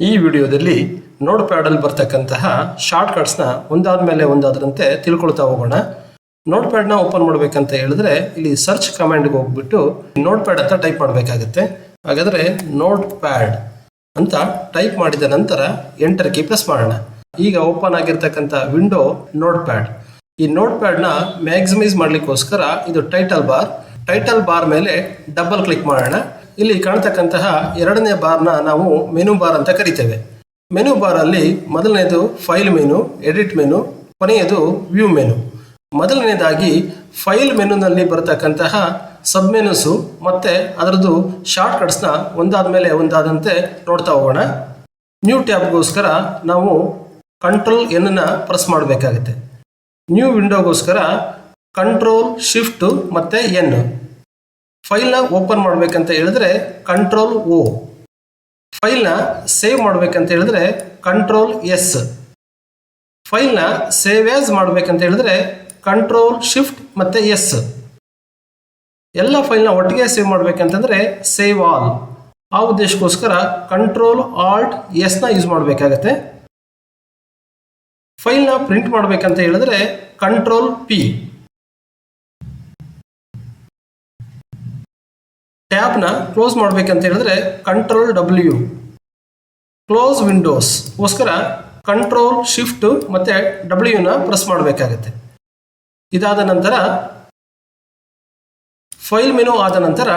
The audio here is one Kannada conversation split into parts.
ಈ ವಿಡಿಯೋದಲ್ಲಿ ನೋಟ್ ಪ್ಯಾಡಲ್ಲಿ ಬರ್ತಕ್ಕಂತಹ ಶಾರ್ಟ್ ಕಟ್ಸ್ನ ಒಂದಾದ ಮೇಲೆ ಒಂದಾದ್ರಂತೆ ತಿಳ್ಕೊಳ್ತಾ ಹೋಗೋಣ. ನೋಟ್ ಪ್ಯಾಡ್ನ ಓಪನ್ ಮಾಡ್ಬೇಕಂತ ಹೇಳಿದ್ರೆ ಇಲ್ಲಿ ಸರ್ಚ್ ಕಮಾಂಡ್ಗೆ ಹೋಗ್ಬಿಟ್ಟು ನೋಟ್ ಪ್ಯಾಡ್ ಅಂತ ಟೈಪ್ ಮಾಡಬೇಕಾಗುತ್ತೆ. ಹಾಗಾದ್ರೆ ನೋಟ್ ಪ್ಯಾಡ್ ಅಂತ ಟೈಪ್ ಮಾಡಿದ ನಂತರ ಎಂಟರ್ ಕೀ ಪ್ರೆಸ್ ಮಾಡೋಣ. ಈಗ ಓಪನ್ ಆಗಿರ್ತಕ್ಕಂಥ ವಿಂಡೋ ನೋಟ್ ಪ್ಯಾಡ್. ಈ ನೋಟ್ ಪ್ಯಾಡ್ನ ಮ್ಯಾಕ್ಸಿಮೈಸ್ ಮಾಡಲಿಕ್ಕೋಸ್ಕರ ಇದು ಟೈಟಲ್ ಬಾರ್. ಟೈಟಲ್ ಬಾರ್ ಮೇಲೆ ಡಬಲ್ ಕ್ಲಿಕ್ ಮಾಡೋಣ. ಇಲ್ಲಿ ಕಾಣ್ತಕ್ಕಂತಹ ಎರಡನೇ ಬಾರ್ನ ನಾವು ಮೆನು ಬಾರ್ ಅಂತ ಕರಿತೇವೆ. ಮೆನು ಬಾರ್ ಅಲ್ಲಿ ಮೊದಲನೇದು ಫೈಲ್ ಮೆನು, ಎಡಿಟ್ ಮೆನು, ಕೊನೆಯದು ವ್ಯೂ ಮೆನು. ಮೊದಲನೇದಾಗಿ ಫೈಲ್ ಮೆನುನಲ್ಲಿ ಬರತಕ್ಕಂತಹ ಸಬ್ ಮೆನುಸು ಮತ್ತೆ ಅದರದ್ದು ಶಾರ್ಟ್ ಕಟ್ಸ್ನ ಒಂದಾದ ಮೇಲೆ ಒಂದಾದಂತೆ ನೋಡ್ತಾ ಹೋಗೋಣ. ನ್ಯೂ ಟ್ಯಾಬ್ಗೋಸ್ಕರ ನಾವು ಕಂಟ್ರೋಲ್ ಎನ್ನ ಪ್ರೆಸ್ ಮಾಡಬೇಕಾಗುತ್ತೆ. ನ್ಯೂ ವಿಂಡೋಗೋಸ್ಕರ ಕಂಟ್ರೋಲ್ ಶಿಫ್ಟು ಮತ್ತೆ ಎನ್. ಫೈಲ್ನ ಓಪನ್ ಮಾಡಬೇಕಂತ ಹೇಳಿದ್ರೆ ಕಂಟ್ರೋಲ್ ಓ ಫೈಲ್ನ ಸೇವ್ ಮಾಡಬೇಕಂತ ಹೇಳಿದ್ರೆ ಕಂಟ್ರೋಲ್ ಎಸ್ ಫೈಲ್ನ ಸೇವ್ ಆಸ್ ಮಾಡಬೇಕಂತ ಹೇಳಿದ್ರೆ ಕಂಟ್ರೋಲ್ ಶಿಫ್ಟ್ ಮತ್ತೆ ಎಸ್ ಎಲ್ಲ ಫೈಲ್ನ ಒಟ್ಟಿಗೆ ಸೇವ್ ಮಾಡಬೇಕಂತಂದರೆ ಸೇವ್ ಆಲ್ ಆ ಉದ್ದೇಶಕ್ಕೋಸ್ಕರ ಕಂಟ್ರೋಲ್ ಆಲ್ಟ್ ಎಸ್ನ ಯೂಸ್ ಮಾಡಬೇಕಾಗತ್ತೆ. ಫೈಲ್ನ ಪ್ರಿಂಟ್ ಮಾಡಬೇಕಂತ ಹೇಳಿದ್ರೆ ಕಂಟ್ರೋಲ್ ಪಿ ಟ್ಯಾಬ್ನ ಕ್ಲೋಸ್ ಮಾಡಬೇಕಂತ ಹೇಳಿದ್ರೆ ಕಂಟ್ರೋಲ್ ಡಬ್ಲ್ಯೂ ಕ್ಲೋಸ್ ವಿಂಡೋಸ್ ಗೋಸ್ಕರ ಕಂಟ್ರೋಲ್ ಶಿಫ್ಟ್ ಮತ್ತೆ ಡಬ್ಲ್ಯೂನ ಪ್ರೆಸ್ ಮಾಡಬೇಕಾಗತ್ತೆ. ಇದಾದ ನಂತರ ಫೈಲ್ ಮೆನು ಆದ ನಂತರ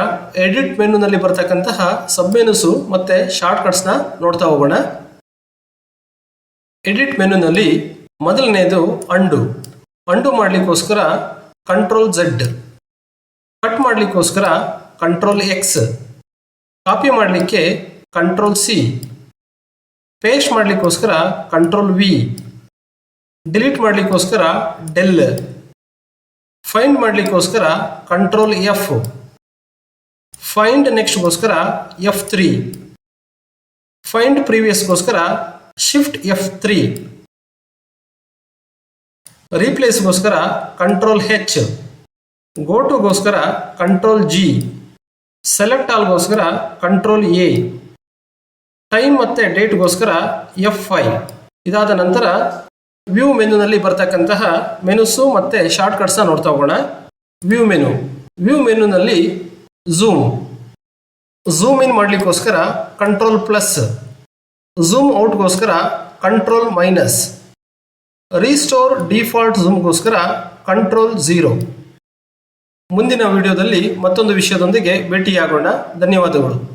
ಎಡಿಟ್ ಮೆನುನಲ್ಲಿ ಬರ್ತಕ್ಕಂತಹ ಸಬ್ ಮೆನುಸು ಮತ್ತೆ ಶಾರ್ಟ್ ಕಟ್ಸ್ನ ನೋಡ್ತಾ ಹೋಗೋಣ. ಎಡಿಟ್ ಮೆನುನಲ್ಲಿ ಮೊದಲನೇದು ಅಂಡು ಅಂಡು ಮಾಡಲಿಕ್ಕೋಸ್ಕರ ಕಂಟ್ರೋಲ್ ಝೆಡ್ ಕಟ್ ಮಾಡಲಿಕ್ಕೋಸ್ಕರ ಕಂಟ್ರೋಲ್ ಎಕ್ಸ್ ಕಾಪಿ ಮಾಡಲಿಕ್ಕೆ ಕಂಟ್ರೋಲ್ ಸಿ ಪೇಸ್ಟ್ ಮಾಡಲಿಕ್ಕೋಸ್ಕರ ಕಂಟ್ರೋಲ್ ವಿ ಡಿಲೀಟ್ ಮಾಡಲಿಕ್ಕೋಸ್ಕರ ಡೆಲ್ ಫೈಂಡ್ ಮಾಡಲಿಕ್ಕೋಸ್ಕರ ಕಂಟ್ರೋಲ್ ಎಫ್ ಫೈಂಡ್ ನೆಕ್ಸ್ಟ್ಗೋಸ್ಕರ ಎಫ್ ತ್ರೀ ಫೈಂಡ್ ಪ್ರೀವಿಯಸ್ಗೋಸ್ಕರ ಶಿಫ್ಟ್ ಎಫ್ ತ್ರೀ ರೀಪ್ಲೇಸ್ಗೋಸ್ಕರ ಕಂಟ್ರೋಲ್ ಹೆಚ್ ಗೋ ಟುಗೋಸ್ಕರ ಕಂಟ್ರೋಲ್ ಜಿ ಸೆಲೆಕ್ಟ್ ಆಲ್ಗೋಸ್ಕರ ಕಂಟ್ರೋಲ್ ಎ ಟೈಮ್ ಮತ್ತು ಡೇಟ್ಗೋಸ್ಕರ ಎಫ್ ಐ ಇದಾದ ನಂತರ ವ್ಯೂ ಮೆನುನಲ್ಲಿ ಬರ್ತಕ್ಕಂತಹ ಮೆನುಸು ಮತ್ತು ಶಾರ್ಟ್ ಕಟ್ಸ್ನ ನೋಡ್ತಾ ಹೋಗೋಣ. ವ್ಯೂ ಮೆನು ವ್ಯೂ ಮೆನುನಲ್ಲಿ ಝೂಮ್ ಝೂಮ್ ಇನ್ ಮಾಡಲಿಕ್ಕೋಸ್ಕರ ಕಂಟ್ರೋಲ್ ಪ್ಲಸ್ ಝೂಮ್ ಔಟ್ಗೋಸ್ಕರ ಕಂಟ್ರೋಲ್ ಮೈನಸ್ ರೀಸ್ಟೋರ್ ಡಿಫಾಲ್ಟ್ ಝೂಮ್ಗೋಸ್ಕರ ಕಂಟ್ರೋಲ್ ಝೀರೋ ಮುಂದಿನ ವಿಡಿಯೋದಲ್ಲಿ ಮತ್ತೊಂದು ವಿಷಯದೊಂದಿಗೆ ಭೇಟಿಯಾಗೋಣ. ಧನ್ಯವಾದಗಳು.